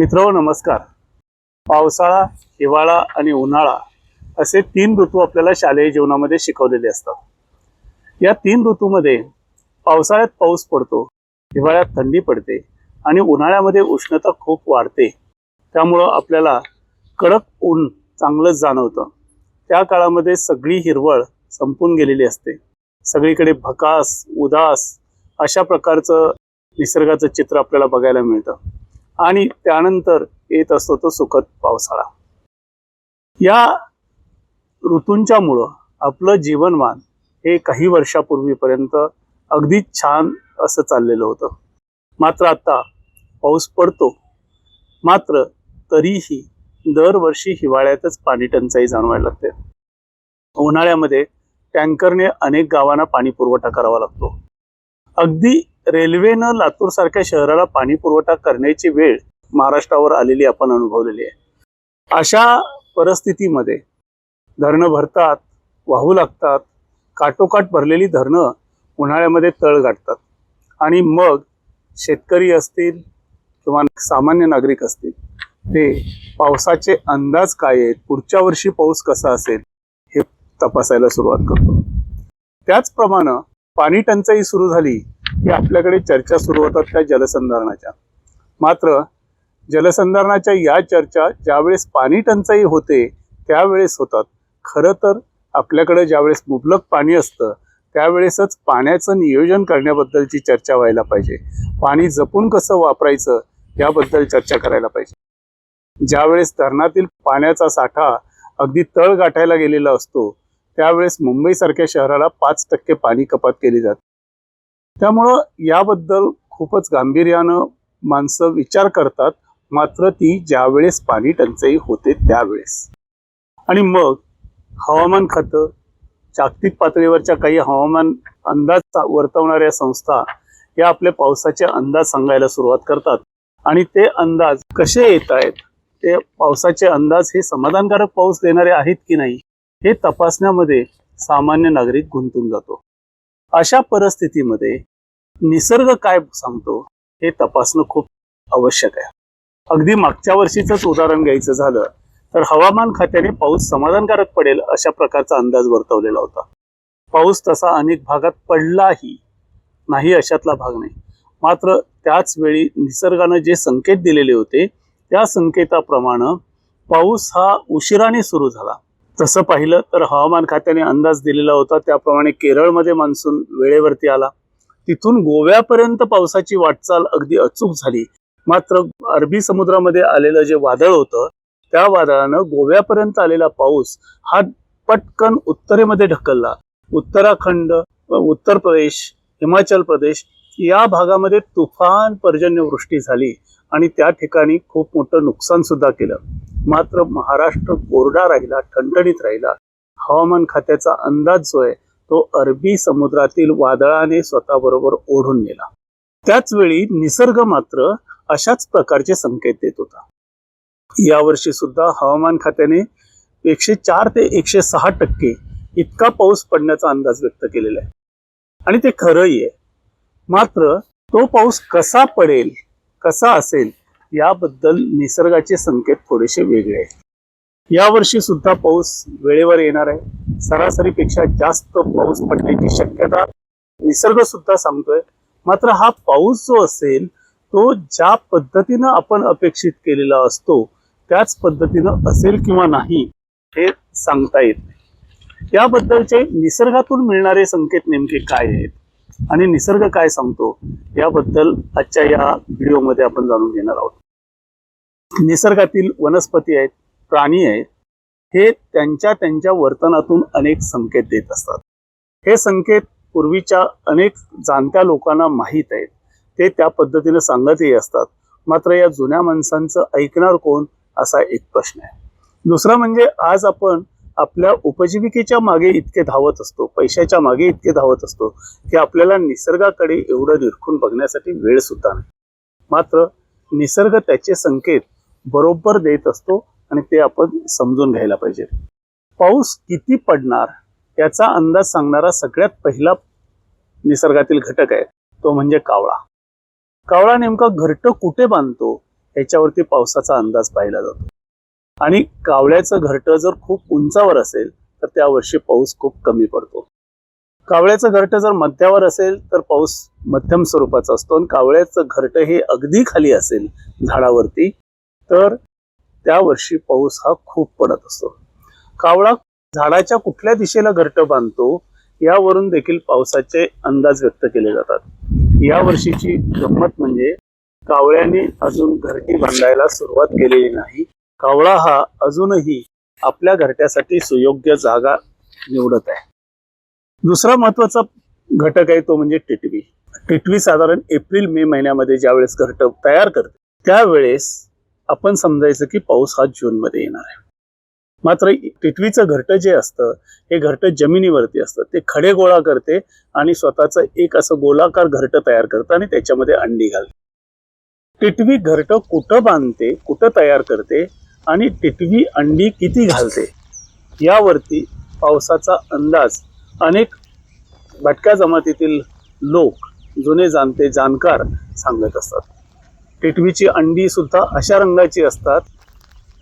मित्र नमस्कार. पावसाळा हिवाळा आणि उन्हाळा असे तीन ऋतू आपल्याला शालेय जीवनामध्ये शिकवलेले असतात. या तीन ऋतूमध्ये पावसाळ्यात पाऊस पडतो हिवाळ्यात थंडी पडते आणि उन्हाळ्यामध्ये उष्णता खूप वाढते. त्यामुळं आपल्याला कडक ऊन चांगलंच जाणवतं. त्या काळामध्ये सगळी हिरवळ संपून गेलेली असते. सगळीकडे भकास उदास अशा प्रकारचं निसर्गाचं चित्र आपल्याला बघायला मिळतं. आणि त्यानंतर येत असतो तो सुखद पावसाळा. या ऋतूंच्यामुळं आपलं जीवनमान हे काही वर्षापूर्वीपर्यंत अगदी छान असं चाललेलं होतं. मात्र आता पाऊस पडतो. मात्र तरीही दरवर्षी हिवाळ्यातच पाणी टंचाई जाणवायला लागते. उन्हाळ्यामध्ये टँकरने अनेक गावांना पाणी पुरवठा करावा लागतो. अगदी रेल्वेनं लातूर सारख्या शहराला पाणी पुरवठा करण्याची वेळ महाराष्ट्रावर आलेली आपण अनुभवलेली आहे. अशा परिस्थितीमध्ये धरणं भरतात वाहू लागतात काटोकाट भरलेली धरणं उन्हाळ्यामध्ये तळ गाठतात. आणि मग शेतकरी असतील किंवा सामान्य नागरिक असतील ते पावसाचे अंदाज काय आहेत पुढच्या वर्षी पाऊस कसा असेल हे तपासायला सुरुवात करतो. त्याचप्रमाणे पाणी टंचाई सुरू झाली की आपल्याकडे चर्चा सुरू होतात त्या जलसंधारणाच्या. मात्र जलसंधारणाच्या या चर्चा ज्यावेळेस पाणी टंचाई होते त्यावेळेस होतात. खरं तर आपल्याकडे ज्यावेळेस मुबलक पाणी असतं त्यावेळेसच पाण्याचं नियोजन करण्याबद्दलची चर्चा व्हायला पाहिजे. पाणी जपून कसं वापरायचं याबद्दल चर्चा करायला पाहिजे. ज्यावेळेस धरणातील पाण्याचा साठा अगदी तळ गाठायला गेलेला असतो त्यावेळेस मुंबईसारख्या शहराला पाच टक्के पाणी कपात केली जाते. त्यामुळं याबद्दल खूपच गांभीर्यानं माणसं विचार करतात मात्र ती ज्यावेळेस पाणी टंचाई होते त्यावेळेस. आणि मग हवामान खातं जागतिक पातळीवरच्या काही हवामान अंदाज वर्तवणाऱ्या संस्था या आपल्या पावसाचे अंदाज सांगायला सुरुवात करतात. आणि ते अंदाज कसे येत आहेत? ते पावसाचे अंदाज हे समाधानकारक पाऊस देणारे आहेत की नाही? हे तपासण्यामध्ये सामान्य नागरिक गुंतून जातो. अशा परिस्थितीमध्ये निसर्ग काय सांगतो हे तपासणं खूप आवश्यक आहे. अगदी मागच्या वर्षीचंच उदाहरण घ्यायचं झालं तर हवामान खात्याने पाऊस समाधानकारक पडेल अशा प्रकारचा अंदाज वर्तवलेला होता. पाऊस तसा अनेक भागात पडलाही नाही अशातला भाग नाही. मात्र त्याच वेळी निसर्गानं जे संकेत दिलेले होते त्या संकेताप्रमाणे पाऊस हा उशिराने सुरू झाला. तसं पाहिलं तर हवामान खात्याने अंदाज दिलेला होता त्याप्रमाणे केरळमध्ये मान्सून वेळेवरती आला. तिथून गोव्यापर्यंत पावसाची वाटचाल अगदी अचूक झाली. मात्र अरबी समुद्रामध्ये आलेलं जे वादळ होतं त्या वादळानं गोव्यापर्यंत आलेला पाऊस हा पटकन उत्तरेमध्ये ढकलला. उत्तराखंड उत्तर प्रदेश हिमाचल प्रदेश या भागामध्ये तुफान पर्जन्यवृष्टी झाली आणि त्या ठिकाणी खूप मोठं नुकसान सुद्धा केलं. मात्र महाराष्ट्र कोरडा राहिला ठणठणीत राहिला. हवामान खात्याचा अंदाज जो आहे तो अरबी समुद्रातील वादळाने स्वतःबरोबर ओढून नेला. त्याच वेळी निसर्ग मात्र अशाच प्रकारचे संकेत देत होता. यावर्षी सुद्धा हवामान खात्याने एकशे चार ते एकशे सहा टक्के इतका पाऊस पडण्याचा अंदाज व्यक्त केलेला आहे. आणि ते खरंही आहे. मात्र तो पाऊस कसा पडेल कसा असेल याबद्दल निसर्गाचे संकेत थोडेसे वेगळे आहेत. यावर्षी सुद्धा पाऊस वेळेवर येणार आहे. सरासरीपेक्षा जास्त पाऊस पडण्याची शक्यता निसर्ग सुद्धा सांगतोय. मात्र हा पाऊस जो असेल तो ज्या पद्धतीनं आपण अपेक्षित केलेला असतो त्याच पद्धतीनं असेल किंवा नाही हे सांगता येत नाही. याबद्दलचे निसर्गातून मिळणारे संकेत नेमके काय आहेत आणि निसर्ग काय सांगतो याबद्दल आजच्या या व्हिडिओमध्ये आपण जाणून घेणार आहोत. निसर्गातील वनस्पती आहेत प्राणी आहेत हे त्यांच्या त्यांच्या वर्तनातून अनेक संकेत देत असतात. हे संकेत पूर्वीच्या अनेक जाणत्या लोकांना माहीत आहेत. ते त्या पद्धतीने सांगतही असतात. मात्र या जुन्या माणसांचं ऐकणार कोण? असा एक प्रश्न आहे. दुसरा म्हणजे आज आपण आपल्या उपजीविकेच्या मागे इतके धावत असतो पैशाच्या मागे इतके धावत असतो की आपल्याला निसर्गाकडे एवढं निरखून बघण्यासाठी वेळ सुद्धा नाही. मात्र निसर्ग त्याचे संकेत बरोबर देत असतो आणि ते आपण समजून घ्यायला पाहिजे. पाऊस किती पडणार याचा अंदाज सांगणारा सगळ्यात पहिला निसर्गातील घटक आहे तो म्हणजे कावळा. कावळा नेमका घरट कुठे बांधतो याच्यावरती पावसाचा अंदाज पाहिला जातो. आणि कावळ्याचं घरटं जर खूप उंचावर असेल तर त्या वर्षी पाऊस खूप कमी पडतो. कावळ्याचं घरटं जर मध्यावर असेल तर पाऊस मध्यम स्वरूपाचा असतो. आणि कावळ्याचं घरटं हे अगदी खाली असेल झाडावरती तर त्या वर्षी पाऊस हा खूप पडत असतो. कावळा झाडाच्या कुठल्या दिशेला घरटं बांधतो यावरून देखील पावसाचे अंदाज व्यक्त केले जातात. या वर्षीची गंमत म्हणजे कावळ्याने अजून घरटी बांधायला सुरुवात केलेली नाही. कावळा हा अजूनही आपल्या घरट्यासाठी सुयोग्य जागा निवडत आहे. दुसरा महत्त्वाचा घटक आहे तो म्हणजे टिटवी. टिटवी साधारण एप्रिल मे महिन्यामध्ये ज्यावेळेस घरट तयार करते त्यावेळेस आपण समजायचं की पाऊस हा जूनमध्ये येणार आहे. मात्र टिटवीचं घरटं जे असतं हे घरटं जमिनीवरती असतं. ते खडे गोळा करते आणि स्वतःचं एक असं गोलाकार घरटं तयार करतं आणि त्याच्यामध्ये अंडी घालते. टिटवी घरटं कुठं बांधते कुठं तयार करते आणि टिटवी अंडी किती घालते यावरती पावसाचा अंदाज अनेक भटक्या जमातीतील लोक जुने जाणते जाणकार सांगत असतात. टिटवीची अंडी सुद्धा अशा रंगाची असतात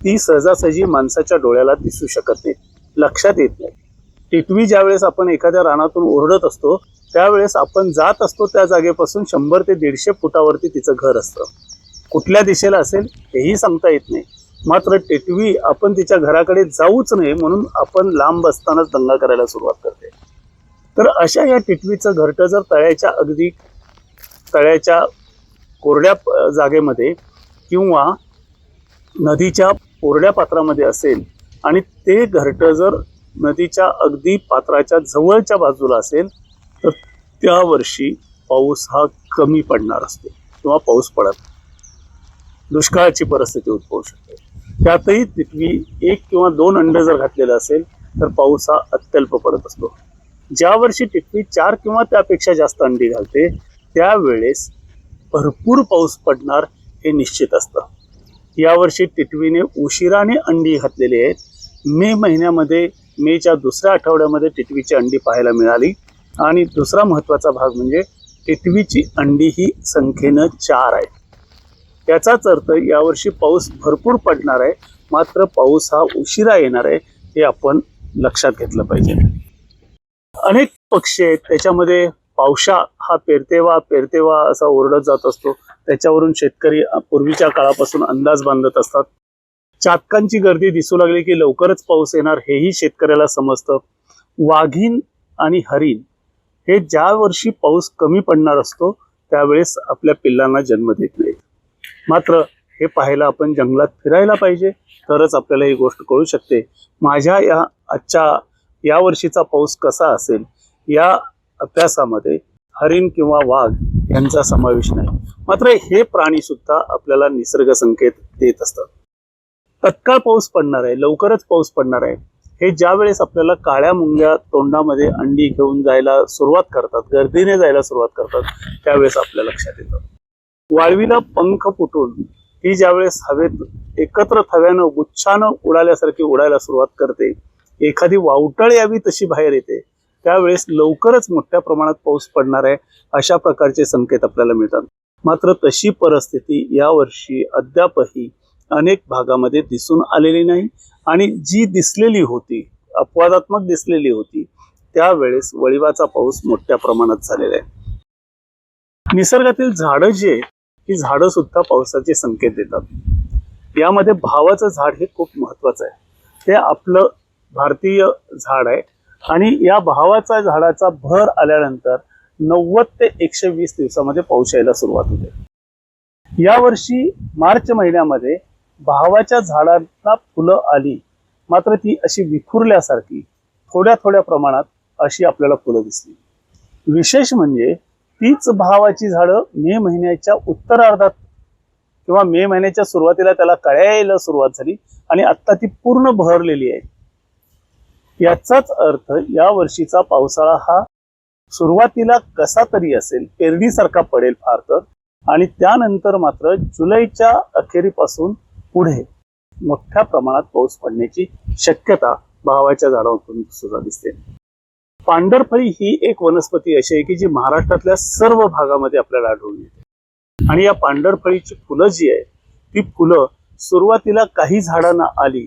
ती सहजासहजी माणसाच्या डोळ्याला दिसू शकत नाही लक्षात येत नाही. टिटवी ज्यावेळेस आपण एखाद्या रानातून ओरडत असतो त्यावेळेस आपण जात असतो त्या जागेपासून शंभर ते दीडशे फुटावरती तिचं घर असतं. कुठल्या दिशेला असेल हेही सांगता येत नाही. मात्र टिटवी आपण तिच्या घराकडे जाऊच नये म्हणून आपण लांब असतानाच दंगा करायला सुरुवात करते. तर अशा या टिटवीचं घरटं जर तळ्याच्या अगदी तळ्याच्या कोरड्या जागेमध्ये किंवा नदीच्या कोरड्या पात्रामध्ये असेल आणि ते घरटं जर नदीच्या अगदी पात्राच्या जवळच्या बाजूला असेल तर त्या वर्षी पाऊस हा कमी पडणार असतो किंवा पाऊस पडत दुष्काळाची परिस्थिती उद्भवू शकते. त्यातही तिथली एक किंवा दोन अंडे जर घातलेलं असेल तर पाऊस हा अत्यल्प पडत असतो. ज्या वर्षी टिटवी चार किंवा त्यापेक्षा जास्त अंडी घालते त्यावेळेस भरपूर पाऊस पडणार हे निश्चित असतं. यावर्षी टिटवीने उशिराने अंडी घातलेली आहेत. मे महिन्यामध्ये मेच्या दुसऱ्या आठवड्यामध्ये टिटवीची अंडी पाहायला मिळाली. आणि दुसरा महत्त्वाचा भाग म्हणजे टिटवीची अंडी ही संख्येनं चार आहे. याचाच अर्थ यावर्षी पाऊस भरपूर पडणार आहे. मात्र पाऊस हा उशिरा येणार आहे हे आपण लक्षात घेतलं पाहिजे. अनेक पक्षी आहेत. त्याच्यामध्ये पावशा हा पेरतेवा पेरतेवा असा ओरडत जात असतो. त्याच्यावरून शेतकरी पूर्वीच्या काळापासून अंदाज बांधत असतात. चातकांची गर्दी दिसू लागली की लवकरच पाऊस येणार हेही शेतकऱ्याला समजतं. वाघीण आणि हरिण हे ज्या वर्षी पाऊस कमी पडणार असतो त्यावेळेस आपल्या पिल्लांना जन्म देत नाहीत. मात्र हे पाहायला आपण जंगलात फिरायला पाहिजे तरच आपल्याला ही गोष्ट कळू शकते. माझ्या या आजच्या या वर्षीचा पाऊस कसा असेल या अभ्यासामध्ये हरिण किंवा वाघ यांचा समावेश नाही. मात्र हे प्राणी सुद्धा आपल्याला निसर्ग संकेत देत असतात. तत्काळ पाऊस पडणार आहे लवकरच पाऊस पडणार आहे. हे ज्या वेळेस आपल्याला काळ्या मुंग्या तोंडामध्ये अंडी घेऊन जायला सुरुवात करतात गर्दीने जायला सुरुवात करतात त्यावेळेस आपल्या लक्षात येतं. वाळवीला पंख फुटून ती ज्यावेळेस हवेत एकत्र थव्यानं गुच्छानं उडाल्यासारखी उडायला सुरुवात करते एखादी वावटळ यावी तशी बाहेर येते त्यावेळेस लवकरच मोठ्या प्रमाणात पाऊस पडणार आहे अशा प्रकारचे संकेत आपल्याला मिळतात. मात्र तशी परिस्थिती यावर्षी अद्यापही अनेक भागामध्ये दिसून आलेली नाही आणि जी दिसलेली होती अपवादात्मक दिसलेली होती त्यावेळेस वळिवाचा पाऊस मोठ्या प्रमाणात झालेला आहे. निसर्गातील झाडं जी आहेत ही झाडं सुद्धा पावसाचे संकेत देतात. यामध्ये भावाचं झाड हे खूप महत्वाचं आहे. ते आपलं भारतीय झाड आहे. आणि या भावाचा झाडाचा भर आल्यानंतर नव्वद ते एकशे वीस दिवसामध्ये पाऊस यायला सुरुवात होते. यावर्षी मार्च महिन्यामध्ये भावाच्या झाडांना फुलं आली. मात्र ती अशी विखुरल्यासारखी थोड्या थोड्या प्रमाणात अशी आपल्याला फुलं दिसली. विशेष म्हणजे तीच भावाची झाडं मे महिन्याच्या उत्तरार्धात किंवा मे महिन्याच्या सुरुवातीला त्याला कळ्या यायला सुरुवात झाली आणि आता ती पूर्ण बहरलेली आहे. याचाच अर्थ या वर्षीचा पावसाळा हा सुरुवातीला कसा तरी असेल पेरणीसारखा पडेल फार तर. आणि त्यानंतर मात्र जुलैच्या अखेरीपासून पुढे मोठ्या प्रमाणात पाऊस पडण्याची शक्यता भावाच्या झाडावरून सुद्धा दिसते. पांढरफळी ही एक वनस्पती अशी आहे की जी महाराष्ट्रातल्या सर्व भागामध्ये आपल्याला आढळून येते. आणि या पांढरफळीची फुलं जी आहे ती फुलं सुरुवातीला काही झाडांना आली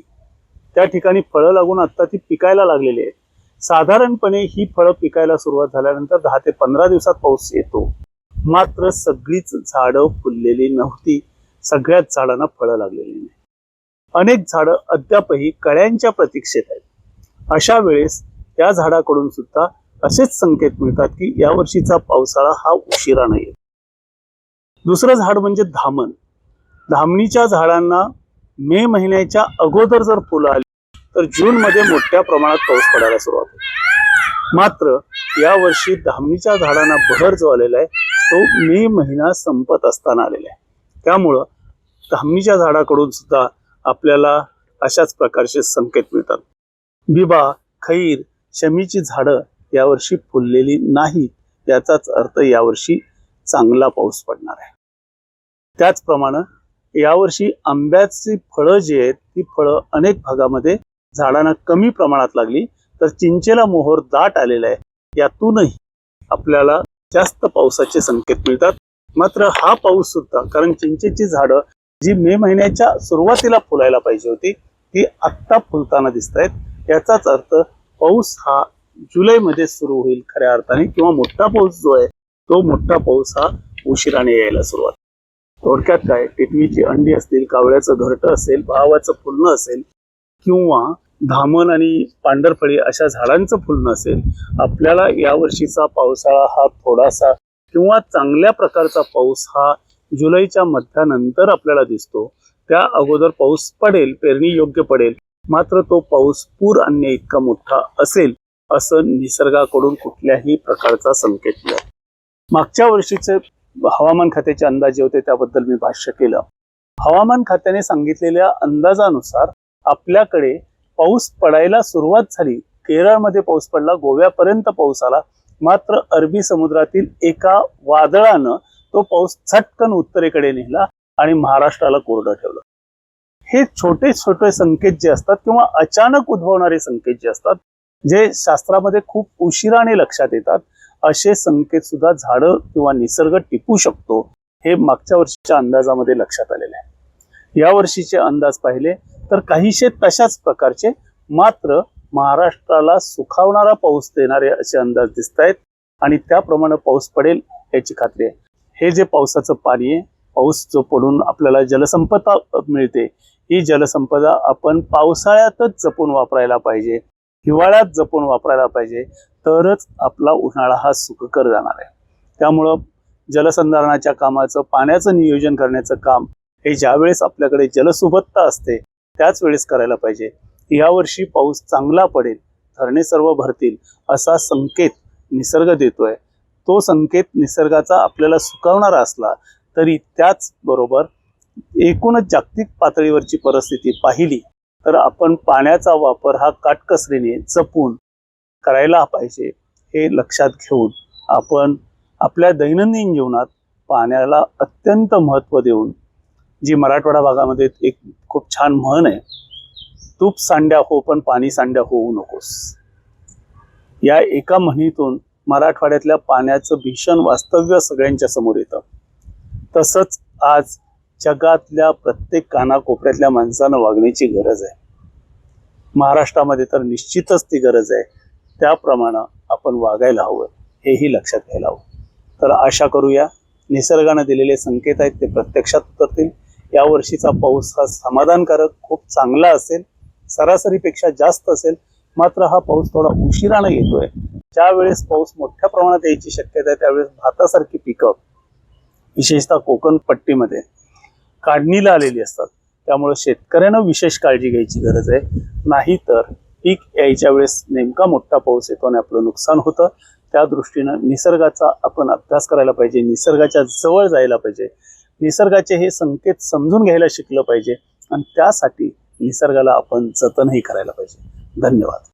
त्या ठिकाणी फळं लागून आत्ता ती पिकायला लागलेली आहेत. साधारणपणे ही फळं पिकायला सुरुवात झाल्यानंतर दहा ते पंधरा दिवसात पाऊस येतो. मात्र सगळीच झाडं फुललेली नव्हती. सगळ्याच झाडांना फळं लागलेली नाही. अनेक झाडं अद्यापही कळ्यांच्या प्रतीक्षेत आहेत. अशा वेळेस त्या झाडाकडून सुद्धा असेच संकेत मिळतात की यावर्षीचा पावसाळा हा उशिरा नाही दुसरं झाड म्हणजे धामण. धामणीच्या झाडांना मे महिन्याच्या अगोदर जर फुलं आली तर जूनमध्ये मोठ्या प्रमाणात पाऊस पडायला सुरुवात होते. मात्र यावर्षी धामणीच्या झाडांना बहर जो आलेला आहे तो मे महिना संपत असताना आलेला आहे. त्यामुळं धामणीच्या झाडाकडून सुद्धा आपल्याला अशाच प्रकारचे संकेत मिळतात. बिबा खैर शमीची झाडं यावर्षी फुललेली नाहीत याचाच अर्थ यावर्षी चांगला पाऊस पडणार आहे. त्याचप्रमाणे यावर्षी आंब्याची फळं जी आहेत ती फळं अनेक भागामध्ये झाडांना कमी प्रमाणात लागली. तर चिंचेला मोहर दाट आलेला आहे. यातूनही आपल्याला जास्त पावसाचे संकेत मिळतात. मात्र हा पाऊस सुद्धा कारण चिंचेची झाडं जी मे महिन्याच्या सुरुवातीला फुलायला पाहिजे होती ती आत्ता फुलताना दिसत आहेत याचाच अर्थ पाऊस हा जुलैमध्ये सुरू होईल खऱ्या अर्थाने किंवा मोठा पाऊस जो आहे तो मोठा पाऊस हा उशिराने यायला सुरुवात थोडक्यात काय टिटवीची अंडी असतील कावळ्याचं घरटं असेल भावाचं फुलणं असेल किंवा धामण आणि पांढरफळी अशा झाडांचं फुलणं असेल आपल्याला या वर्षीचा पावसाळा हा थोडासा किंवा चांगल्या प्रकारचा पाऊस हा जुलैच्या मध्यानंतर आपल्याला दिसतो. त्या अगोदर पाऊस पडेल पेरणी योग्य पडेल मात्र तो पाऊस पूर आणण्या इतका मोठा असेल असं निसर्गाकडून कुठल्याही प्रकारचा संकेत नाही. मागच्या वर्षीचे हवामान खात्याचे अंदाज जे होते त्याबद्दल मी भाष्य केलं. हवामान खात्याने सांगितलेल्या अंदाजानुसार आपल्याकडे पाऊस पडायला सुरुवात झाली. केरळमध्ये पाऊस पडला गोव्यापर्यंत पाऊस आला. मात्र अरबी समुद्रातील एका वादळानं तो पाऊस झटकन उत्तरेकडे नेला आणि महाराष्ट्राला कोरडं ठेवलं. हे छोटे छोटे संकेत जे असतात किंवा अचानक उद्भवणारे संकेत जे असतात जे शास्त्रामध्ये खूप उशिराने लक्षात येतात असे संकेत सुद्धा झाडं किंवा निसर्ग टिपू शकतो हे मागच्या वर्षीच्या अंदाजामध्ये लक्षात आलेले आहे. या वर्षीचे अंदाज पाहिले तर काहीशे तशाच प्रकारचे मात्र महाराष्ट्राला सुखावणारा पाऊस देणारे असे अंदाज दिसत आहेत आणि त्याप्रमाणे पाऊस पडेल याची खात्री आहे. हे जे पावसाचं पाणी आहे पाऊस जो पडून आपल्याला जलसंपदा मिळते ही जलसंपदा आपण पावसाळ्यातच जपून वापरायला पाहिजे. हिवाळ्यात जपून वापरायला पाहिजे तरच आपला उन्हाळा हा सुखकर जाणार आहे. त्यामुळं जलसंधारणाच्या कामाचं पाण्याचं नियोजन करण्याचं काम हे ज्यावेळेस आपल्याकडे जलसुबत्ता असते त्याच वेळेस करायला पाहिजे. यावर्षी पाऊस चांगला पडेल धरणे सर्व भरतील असा संकेत निसर्ग देतोय. तो संकेत निसर्गाचा आपल्याला सुकावणारा असला तरी त्याचबरोबर एकूणच जागतिक पातळीवरची परिस्थिती पाहिली तर आपण पाण्याचा वापर हा काटकसरीने जपून करायला पाहिजे हे लक्षात घेऊन आपण आपल्या दैनंदिन जीवनात पाण्याला अत्यंत महत्त्व देऊन जी मराठवाडा भागामध्ये एक खूप छान म्हण आहे तूप सांड्या हो पण पाणी सांड्या होऊ नकोस. या एका म्हणीतून मराठवाड्यातल्या पाण्याचं भीषण वास्तव्य सगळ्यांच्या समोर येतं. तसंच आज जगातल्या प्रत्येक कानाकोपऱ्यातल्या माणसानं वागण्याची गरज आहे. महाराष्ट्रामध्ये तर निश्चितच ती गरज आहे. त्याप्रमाणे आपण वागायला हवं हेही लक्षात घ्यायला हवं. तर आशा करूया निसर्गानं दिलेले संकेत आहेत ते प्रत्यक्षात उतरतील. यावर्षीचा पाऊस हा समाधानकारक खूप चांगला असेल. सरासरीपेक्षा जास्त असेल. मात्र हा पाऊस थोडा उशिरानं येतोय. ज्या वेळेस पाऊस मोठ्या प्रमाणात यायची शक्यता आहे त्यावेळेस भातासारखी पिकं. विशेषतः कोकण पट्टीमध्ये. काढणीला आलेली असतात. त्यामुळे शेतकऱ्यांना विशेष काळजी घ्यायची गरज आहे. नाहीतर पीक यायच्या वेळेस नेमका मोठा पाऊस येतो आणि आपलं नुकसान होतं. त्या दृष्टीनं निसर्गाचा आपण अभ्यास करायला पाहिजे. निसर्गाच्या जवळ जायला पाहिजे. निसर्गाचे हे संकेत समजून घ्यायला शिकलं पाहिजे. आणि त्यासाठी निसर्गाला आपण जतनही करायला पाहिजे. धन्यवाद.